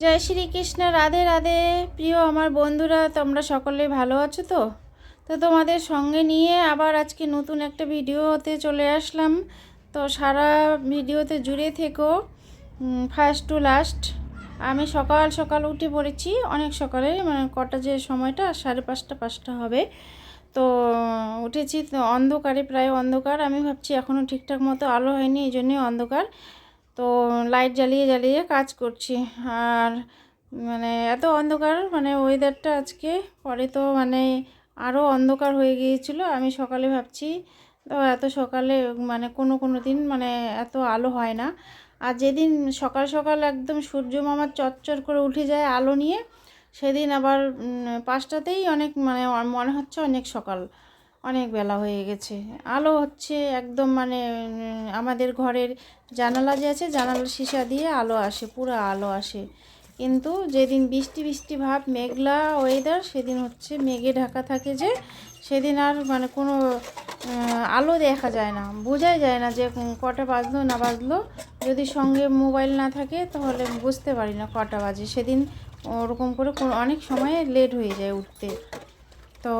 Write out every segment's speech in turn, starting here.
জয় শ্রীকৃষ্ণ, রাধে রাধে। প্রিয় আমার বন্ধুরা, তোমরা সকলে ভালো আছো তো? তো তোমাদের সঙ্গে নিয়ে আবার আজকে নতুন একটা ভিডিওতে চলে আসলাম। তো সারা ভিডিওতে জুড়ে থেকো। ফার্স্ট টু লাস্ট আমি সকাল সকাল উঠে পড়েছি। অনেক সকালে মানে কটা যে সময়টা, সাড়ে পাঁচটা পাঁচটা হবে। তো উঠেছি, তো অন্ধকারে, প্রায় অন্ধকার। আমি ভাবছি এখনও ঠিকঠাক মতো আলো হয়নি, এই জন্যই অন্ধকার। তো লাইট জ্বালিয়ে জ্বালিয়ে কাজ করছি। আর মানে এত অন্ধকার মানে ওয়েদারটা আজকে পরে তো মানে আরও অন্ধকার হয়ে গিয়েছিল। আমি সকালে ভাবছি, তো এত সকালে মানে কোনো কোনো দিন মানে এত আলো হয় না। আর যেদিন সকাল সকাল একদম সূর্য মামার চচ্চর করে উঠে যায় আলো নিয়ে, সেদিন আবার পাঁচটাতেই অনেক মানে মনে হচ্ছে অনেক সকাল। অনেক বেলা হয়ে গেছে। আলো হচ্ছে একদম মানে আমাদের ঘরের জানালা যে আছে, জানালার সীসা দিয়ে আলো আসে, পুরো আলো আসে। কিন্তু যেদিন বৃষ্টি বৃষ্টি ভাব, মেঘলা ওয়েদার সেদিন হচ্ছে মেঘে ঢাকা থাকে যে, সেদিন আর মানে কোনো আলো দেখা যায় না। বোঝাই যায় না যে কটা বাজলো, না বাজলো। যদি সঙ্গে মোবাইল না থাকে, তাহলে বুঝতে পারি না কটা বাজে। সেদিন ওরকম করে অনেক সময় লেট হয়ে যায় উঠতে। তো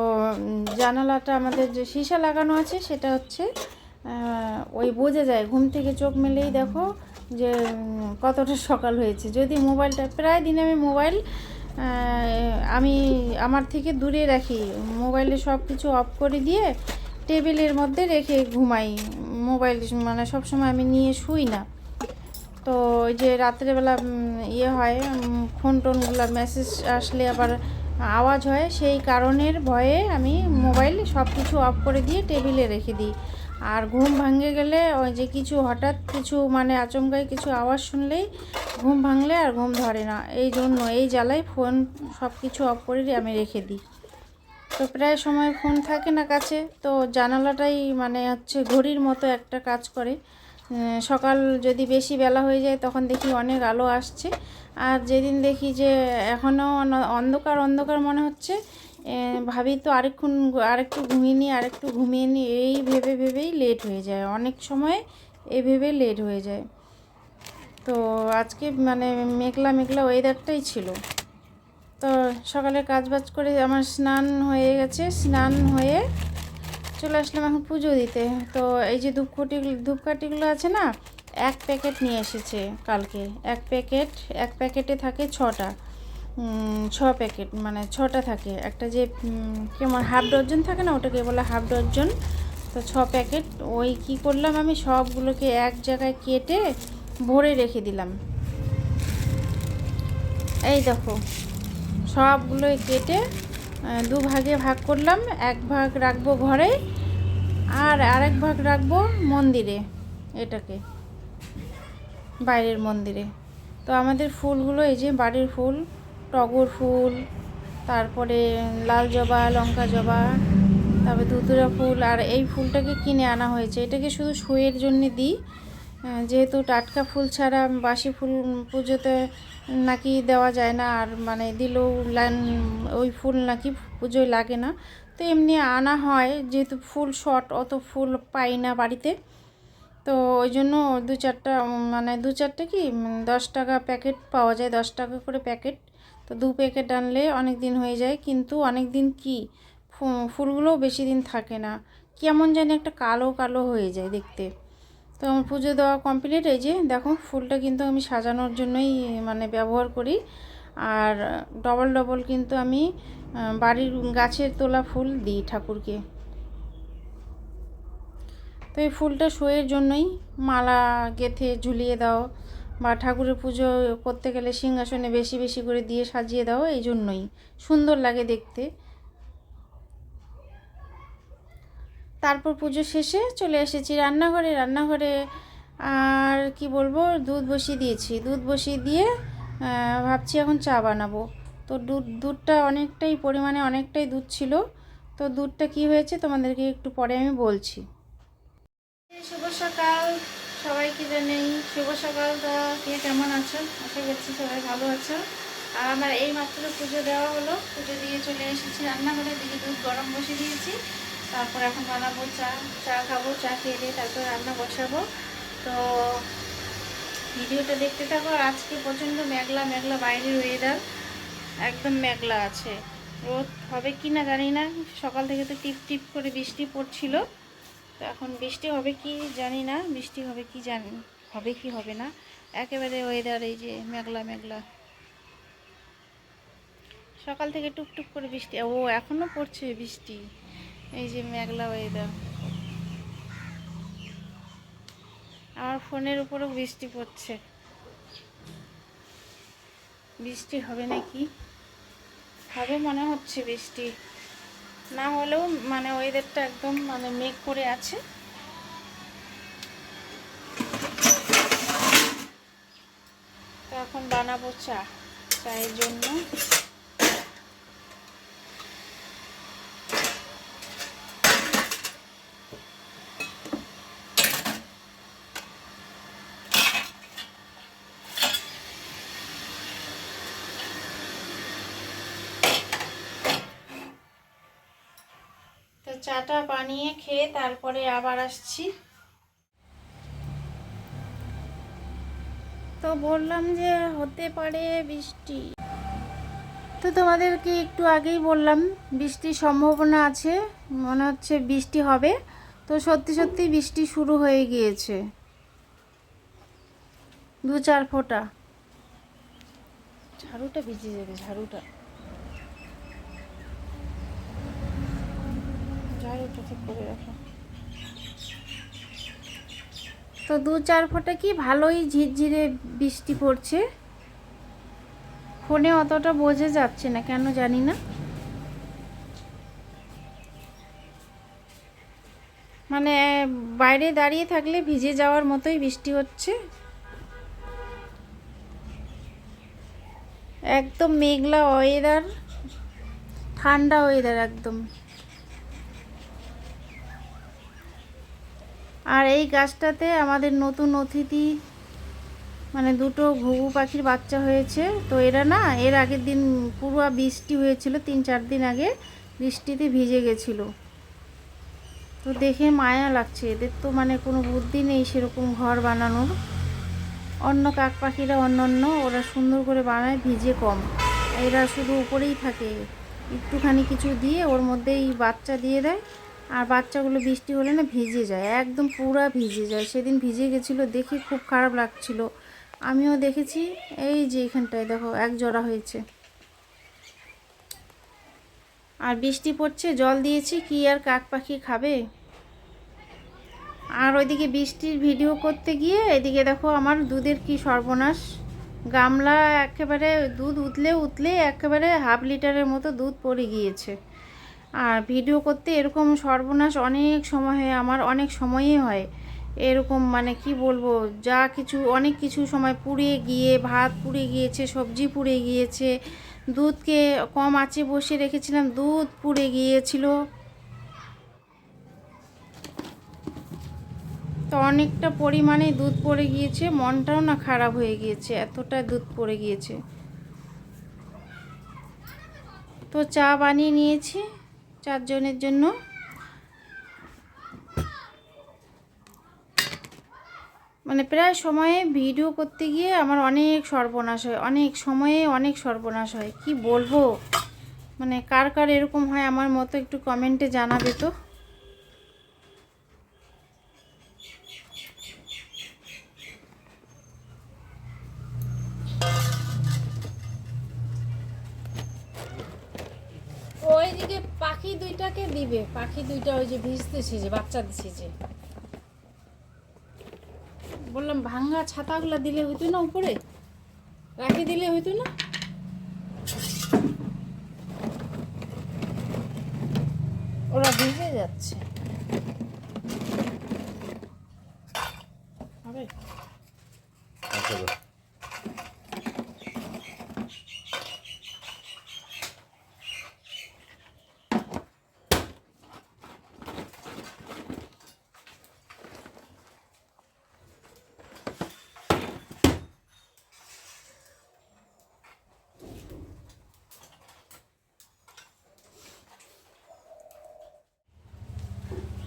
জানালাটা আমাদের যে সীসা লাগানো আছে, সেটা হচ্ছে ওই বোঝা যায়, ঘুম থেকে চোখ মেলেই দেখো যে কতটা সকাল হয়েছে। যদি মোবাইলটা, প্রায় দিন আমি মোবাইল আমি আমার থেকে দূরে রাখি, মোবাইলে সব কিছু অফ করে দিয়ে টেবিলের মধ্যে রেখে ঘুমাই। মোবাইল মানে সবসময় আমি নিয়ে শুই না। তো ওই যে রাত্রেবেলা ইয়ে হয় ফোন টোনগুলো মেসেজ আসলে আবার আওয়াজ হয়, সেই কারণের ভয়ে আমি মোবাইল সব কিছু অফ করে দিয়ে টেবিলে রেখে দিই। আর ঘুম ভাঙে গেলে ওই যে কিছু হঠাৎ কিছু মানে আচমকাই কিছু আওয়াজ শুনলেই ঘুম ভাঙলে আর ঘুম ধরে না। এই জন্য এই জ্বালায় ফোন সব কিছু অফ করে আমি রেখে দিই। তো প্রায় সময় ফোন থাকে না কাছে, তো জানালাটাই মানে হচ্ছে ঘড়ির মতো একটা কাজ করে। সকাল যদি বেশি বেলা হয়ে যায় তখন দেখি অনেক আলো আসছে। আর যেদিন দেখি যে এখনও অন্ধকার অন্ধকার মনে হচ্ছে ভাবি তো আরেকক্ষণ আরেকটু ঘুমিয়ে নিই, আরেকটু ঘুমিয়ে নিই, এই ভেবে ভেবেই লেট হয়ে যায়। অনেক সময় এই ভেবে লেট হয়ে যায়। তো আজকে মানে মেঘলা মেঘলা ওয়েদারটাই ছিল। তো সকালে কাজ বাজ করে আমার স্নান হয়ে গেছে, স্নান হয়ে চলে আসলাম এখন পুজো দিতে। তো এই যে ধূপকাঠি, ধূপকাঠিগুলো আছে না এক প্যাকেট নিয়ে এসেছে কালকে। এক প্যাকেট, এক প্যাকেটে থাকে ছটা। ছ প্যাকেট মানে ছটা থাকে। একটা যে কেমন হাফ ডজন থাকে না, ওটাকে বলে হাফ ডজন। তো ছ প্যাকেট, ওই কি করলাম আমি, সবগুলোকে এক জায়গায় কেটে ভরে রেখে দিলাম। এই দেখো, সবগুলোই কেটে দু ভাগে ভাগ করলাম। এক ভাগ রাখব ঘরে, আর আরেক ভাগ রাখব মন্দিরে, এটাকে। বাইরের মন্দিরে। তো আমাদের ফুলগুলো এই যে বাড়ির ফুল, টগর ফুল, তারপরে লাল জবা, লঙ্কা জবা, তারপরে ধুতুরা ফুল, আর এই ফুলটাকে কিনে আনা হয়েছে। এটাকে শুধু শুয়ের জন্য দিই যেহেতু টাটকা ফুল ছাড়া বাসি ফুল পুজোতে নাকি দেওয়া যায় না, আর মানে দিলেও ওই ফুল নাকি পুজোয় লাগে না। তো এমনি আনা হয়, যেহেতু ফুল শর্ট, অত ফুল পাই না বাড়িতে। তো ওই জন্য দু চারটা মানে দু চারটে কি দশ টাকা প্যাকেট পাওয়া যায়, দশ টাকা করে প্যাকেট। তো দু প্যাকেট আনলে অনেক দিন হয়ে যায়, কিন্তু অনেক দিন কি ফুলগুলোও বেশি দিন থাকে না। কেমন জানি একটা কালো কালো হয়ে যায় দেখতে। তো আমার পুজো দেওয়া কমপ্লিট এই যে দেখো ফুলটা কিন্তু আমি সাজানোর জন্যই মানে ব্যবহার করি। আর ডবল ডবল কিন্তু আমি বাড়ির গাছের তোলা ফুল দিই ঠাকুরকে। তো এই ফুলটা শোয়ের জন্যই মালা গেথে ঝুলিয়ে দাও বা ঠাকুরের পুজো করতে গেলে সিংহাসনে বেশি বেশি করে দিয়ে সাজিয়ে দাও, এই জন্যই। সুন্দর লাগে দেখতে। তারপর পুজো শেষে চলে এসেছি রান্নাঘরে। রান্নাঘরে আর কি বলব, দুধ বসিয়ে দিয়েছি। দুধ বসিয়ে দিয়ে ভাবছি এখন চা বানাবো। তো দুধ, দুধটা অনেকটাই পরিমাণে অনেকটাই দুধ ছিল। তো দুধটা কি হয়েছে তোমাদেরকে একটু পরে আমি বলছি। শুভ সকাল। সবাইকে জানাই শুভ সকাল। কে কেমন আছো আশা করছি সবাই ভালো আছো আর আমার এই মাত্র পুজো দেওয়া হলো। পুজো দিয়ে চলে এসেছি রান্নাঘরে। দিকে দুধ গরম বসে দিয়েছি। তারপর এখন বানাবো চা। চা খাব, চা খেয়ে দিয়ে তারপর রান্না বসাবো। তো ভিডিওটা দেখতে থাকো। আজকে প্রচণ্ড মেঘলা মেঘলা বাইরের ওয়েদার একদম মেঘলা আছে। রোদ হবে কি না জানি না। সকাল থেকে তো টিপ টিপ করে বৃষ্টি পড়ছিল। তো এখন বৃষ্টি হবে কি জানি না, বৃষ্টি হবে কি জানি, হবে কি হবে না। একেবারে ওয়েদার এই যে মেঘলা মেঘলা। সকাল থেকে টুকটুক করে বৃষ্টি, ও এখনও পড়ছে বৃষ্টি, এই যে মেঘলা ওয়েদার আমার ফোনের উপরেও বৃষ্টি পড়ছে। বৃষ্টি হবে নাকি? হবে মনে হচ্ছে বৃষ্টি। না হলেও মানে ওয়েদারটা একদম মানে মেঘ করে আছে। তো এখন বানাবো চা, চায়ের জন্য। চাটা বানিয়ে খেয়ে তারপরে আবার আসছি। তো বললাম যে হতে পারে বৃষ্টি। তো তোমাদেরকে একটু আগেই বললাম বৃষ্টির সম্ভাবনা আছে মনে হচ্ছে বৃষ্টি হবে। তো সত্যি সত্যি বৃষ্টি শুরু হয়ে গিয়েছে। দু চার ফোঁটা। ঝাড়ুটা ভিজে যাবে ঝাড়ুটা। তো দু চার ফোঁটা কি ভালোই ঝিরঝিরে বৃষ্টি পড়ছে? ফোনে অতটা বোঝা যাচ্ছে না, কেন জানি না। মানে বাইরে দাঁড়িয়ে থাকলে ভিজে যাওয়ার মতোই বৃষ্টি হচ্ছে। একদম মেঘলা ওয়েদার ঠান্ডা ওয়েদার একদম। আর এই গাছটাতে আমাদের নতুন অতিথি মানে দুটো ঘুঘু পাখির বাচ্চা হয়েছে। তো এরা না, এর আগের দিন পুরো বৃষ্টি হয়েছিল, তিন চার দিন আগে বৃষ্টিতে ভিজে গেছিল। তো দেখে মায়া লাগছে, এদের তো মানে কোনো বুদ্ধি নেই সেরকম ঘর বানানোর। অন্য কাক পাখিরা অন্য অন্য ওরা সুন্দর করে বানায়, ভিজে কম। এরা শুধু উপরেই থাকে, একটুখানি কিছু দিয়ে ওর মধ্যেই বাচ্চা দিয়ে দেয়। আর বাচ্চাগুলো বৃষ্টি হলে না ভিজে যায়, একদম পুরা ভিজে যায়। সেদিন ভিজে গেছিল, দেখে খুব খারাপ লাগছিল। আমিও দেখেছি, এই যে এখানটায় দেখো, এক জোড়া হয়েছে। আর বৃষ্টি পড়ছে, জল দিয়েছি, কি আর কাক পাখি খাবে? আর ওইদিকে বৃষ্টির ভিডিও করতে গিয়ে, এদিকে দেখো আমার দুধের কি সর্বনাশ। গামলা একেবারে দুধ উতলে উতলে একেবারে হাফ লিটারের মতো দুধ পড়ে গিয়েছে। আর ভিডিও করতে এরকম সর্বনাশ অনেক সময় হয়, আমার অনেক সময়ই হয়। এরকম মানে কি বলব, যা কিছু, অনেক কিছু সময় পুড়ে গিয়ে, ভাত পুড়ে গিয়েছে, সবজি পুড়ে গিয়েছে, দুধকে কম আঁচে বসে রেখেছিলাম, দুধ পুড়ে গিয়েছিল। তো অনেকটা পরিমাণে দুধ পড়ে গিয়েছে, মনটাও না খারাপ হয়ে গিয়েছে এতটা দুধ পড়ে গিয়েছে। তো চা বানিয়ে নিয়েছি। চারজনের জন্য। মানে প্রায় সময়ে ভিডিও করতে গিয়ে আমার অনেক সর্বনাশ হয়, অনেক সময়ে অনেক সর্বনাশ হয়। কি বলব? মানে কার কার এরকম হয় আমার মতো একটু কমেন্টে জানাবে তো ওইদিকে পাখি দুইটাকে দিবে। পাখি দুইটা ওই যে ভিজতেছে যে বাচ্চা দিছে যে বললাম, ভাঙ্গা ছাতাগুলো দিলে হইতো না উপরে? রাখি দিলে হইতো না? ওরা ভিজে যাচ্ছে হবে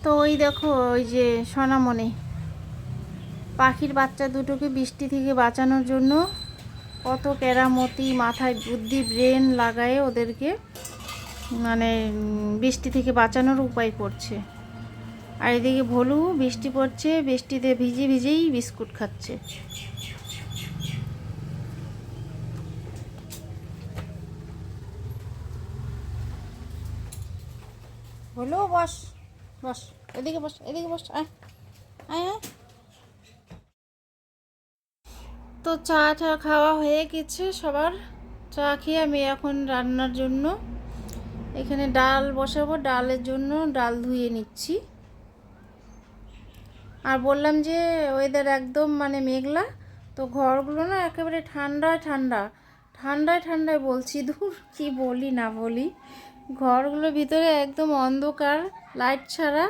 তো ওই দেখো, ওই যে সোনামণি। পাখির বাচ্চা দুটোকে বৃষ্টি থেকে বাঁচানোর জন্য কত কেরামতি, মাথায় বুদ্ধি, ব্রেন লাগায়ে ওদেরকে মানে বৃষ্টি থেকে বাঁচানোর উপায় করছে। আর এদিকে ভলু বৃষ্টি পড়ছে, বৃষ্টিতে ভিজে ভিজেই বিস্কুট খাচ্ছে। হলো বস। বস, এদিকে বস এদিকে বস, আয় আয় তো চা টা খাওয়া হয়ে গেছে সবার। চা খেয়ে আমি এখন রান্নার জন্য এখানে ডাল বসাবো, ডালের জন্য ডাল ধুয়ে নিচ্ছি। আর বললাম যে ওয়েদার একদম মানে মেঘলা, তো ঘরগুলো না একেবারে ঠান্ডা ঠান্ডা, ঠান্ডায় ঠান্ডায় বলছি দূর, কি বলি না বলি। ঘরগুলোর ভিতরে একদম অন্ধকার লাইট ছাড়া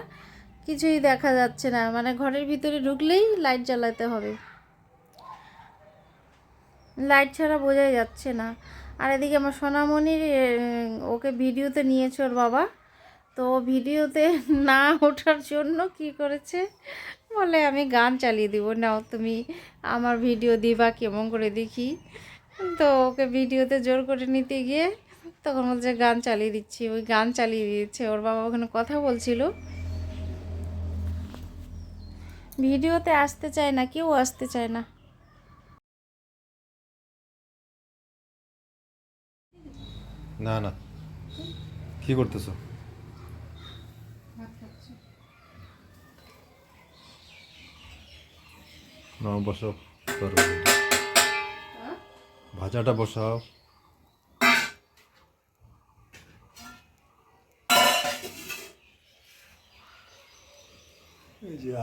কিছুই দেখা যাচ্ছে না। মানে ঘরের ভিতরে ঢুকলেই লাইট জ্বালাতে হবে। লাইট ছাড়া বোঝাই যাচ্ছে না। আর এদিকে আমার সোনামণির ওকে ভিডিওতে নিয়েছে ওর বাবা। তো ভিডিওতে না ওঠার জন্য কি করেছে? বলে, আমি গান চালিয়ে দিব। নাও তুমি আমার ভিডিও দিবা, কেমন করে দেখি? তো ওকে ভিডিওতে জোর করে নিতে গিয়ে তখন বলছে গান চালিয়ে দিচ্ছি। ওই গান চালিয়ে দিয়েছে। ওর বাবা ওখানে কথা বলছিল। ভিডিওতে আসতে চায় না কেউ আসতে চায় না। না না। কি করতেছো? না বসাও। তরকারি। ভাজাটা বসাও।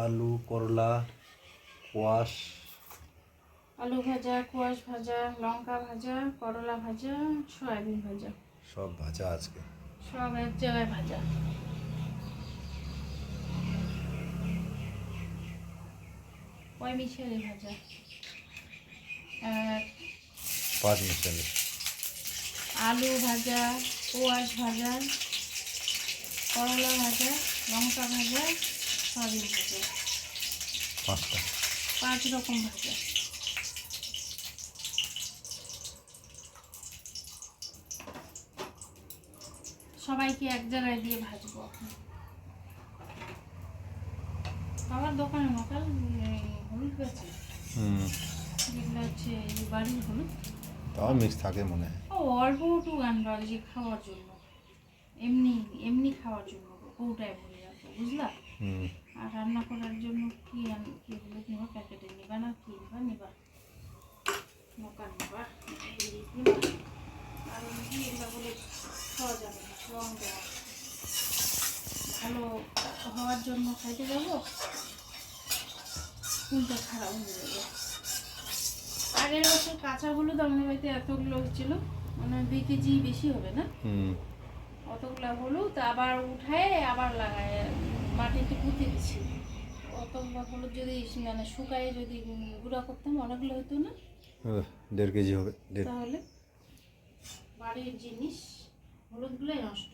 আলু করলা কোয়াশ। আলু ভাজা কোয়াশ ভাজা লঙ্কা ভাজা করলা ভাজা সয়াবিন ভাজা। সব ভাজা আজকে। সব এক জায়গায় ভাজা। কয় মিশালি ভাজা। আর পাঁচ মিশালি। আলু ভাজা কোয়াশ ভাজা করলা ভাজা লঙ্কা ভাজা সয়াবিন ভাজা পাঁচটা। পাঁচ রকম ভাজা। সবাইকে এক জায়গায় দিয়ে ভাজবো বাবার দোকানে মকাল হলুদ গেছে। হুম। যেগুলো হচ্ছে বাড়ির হলুদ। তাও মিক্স থাকে মনে হয়। ও অল্প একটু যে খাওয়ার জন্য। এমনি এমনি খাওয়ার জন্য। কৌটায় ভরে রাখব বুঝলা? হুম। আর রান্না করার জন্য কি আমি কি হলুদ নিবা? প্যাকেটে নিবা না কি নিবা? নিবা। নৌকা নিবা। আর এমনি এগুলো বলে খাওয়া যাবে না রং দেওয়া ভালো হওয়ার জন্য খাইতে যাব। ফুলটা খারাপ হয়ে যাবে। আগের বছর কাঁচা হলুদ আমাদের বাড়িতে এতগুলো হচ্ছিল মানে দুই কেজি বেশি হবে না? হুম। অতগুলা হলুদ আবার উঠায় আবার লাগায় মাটিতে পুঁতে দিছি। অতগুলা হলুদ যদি মানে শুকায় যদি গুঁড়া করতাম অনেকগুলো হতো না? দেড় কেজি হবে তাহলে বাড়ির জিনিস হলুদগুলোই নষ্ট।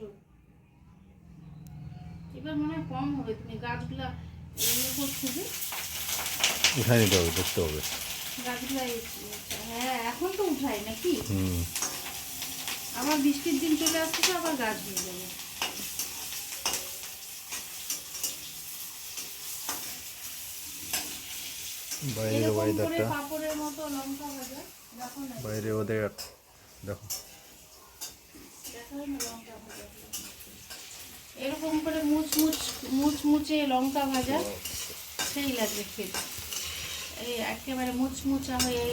এবার মনে হয় কম হবে তুমি গাছগুলা ইয়ে করছ যে? উঠাই নিতে হবে দেখতে হবে। গাছগুলা হ্যাঁ এখন তো উঠাই নাকি? হুম। আবার বৃষ্টির দিন চলে আসছে তো আবার গাছ হয়ে যাবে করে ওয়েদারটা বাইরে ওদের দেখো। এরকম করে মুচমুচ মুচমুচে লঙ্কা ভাজা সেই লাগবে খেতে। এই একেবারে মুচমুচা হয়ে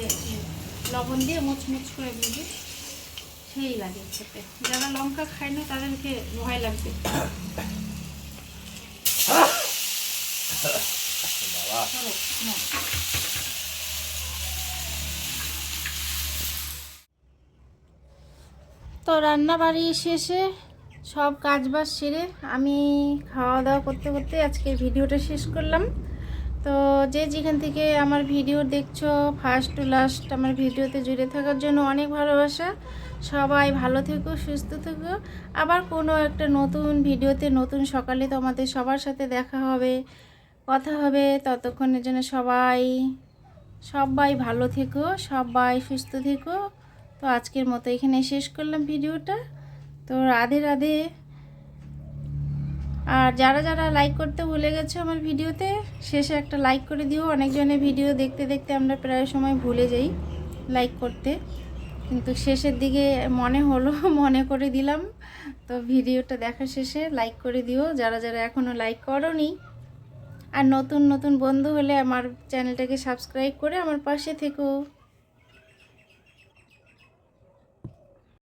লবণ দিয়ে মুচমুচ করে ভেজে সেই লাগে খেতে। যারা লঙ্কা খায় না, তাদেরকে ভয় লাগবে। তো রান্না বাড়ি শেষে সব কাজ বাজ সেরে আমি খাওয়া দাওয়া করতে করতে আজকের ভিডিওটা শেষ করলাম। তো যে যেখান থেকে আমার ভিডিও দেখছ ফার্স্ট টু লাস্ট আমার ভিডিওতে জুড়ে থাকার জন্য অনেক ভালোবাসা। সবাই ভালো থেকো, সুস্থ থেকো। আবার কোনো একটা নতুন ভিডিওতে, নতুন সকালে তোমাদের সবার সাথে দেখা হবে, কথা হবে। ততক্ষণের জন্য সবাই সবাই ভালো থেকো, সবাই সুস্থ থেকো। তো আজকের মতো এখানে শেষ করলাম ভিডিওটা। তো রাধে রাধে। আর যারা যারা লাইক করতে ভুলে গেছো আমার ভিডিওতে, শেষে একটা লাইক করে দিও। অনেকজনের ভিডিও দেখতে দেখতে আমরা প্রায় সময় ভুলে যাই লাইক করতে। কিন্তু শেষের দিকে মনে হলো, মনে করে দিলাম। তো ভিডিওটা দেখা শেষে লাইক করে দিও, যারা যারা এখনও লাইক করনি। আর নতুন নতুন বন্ধু হলে আমার চ্যানেলটাকে সাবস্ক্রাইব করে আমার পাশে থেকো।